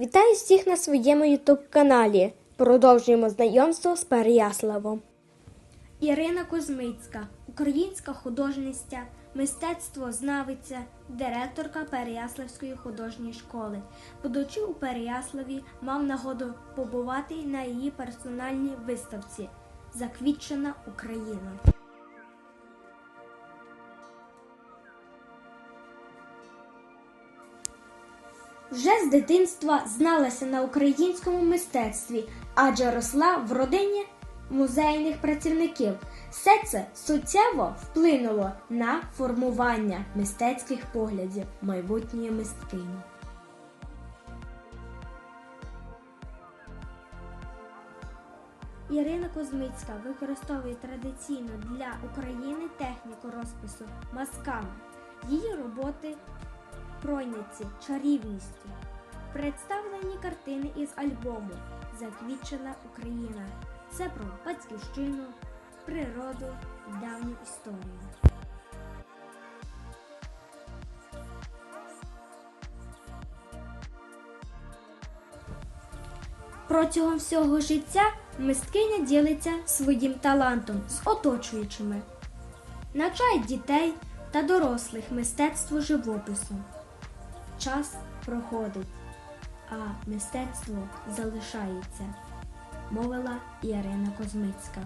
Вітаю всіх на своєму ютуб-каналі. Продовжуємо знайомство з Переяславом. Ірина Кузьмицька, українська художниця, мистецтвознавиця, директорка Переяславської художньої школи. Будучи у Переяславі, мав нагоду побувати на її персональній виставці Заквітчена Україна. Вже з дитинства зналася на українському мистецтві, адже росла в родині музейних працівників. Все це суттєво вплинуло на формування мистецьких поглядів майбутньої мисткині. Ірина Кузьмицька використовує традиційну для України техніку розпису мазками. Її роботи пройняті чарівністю. Представлені картини із альбому Заквітчена Україна. Це про батьківщину, природу, і давню історію. Протягом всього життя мисткиня ділиться своїм талантом з оточуючими, навчає дітей та дорослих мистецтво живопису. Час проходить, а мистецтво залишається, мовила Ірина Козмицька.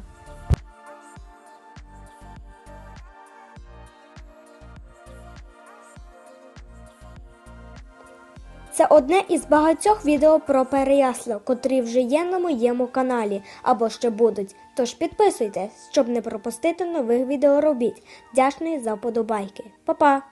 Це одне із багатьох відео про переясло, котрі вже є на моєму каналі або ще будуть. Тож підписуйтесь, щоб не пропустити нових відеоробіт. Вдячний за подобайки. Па-па!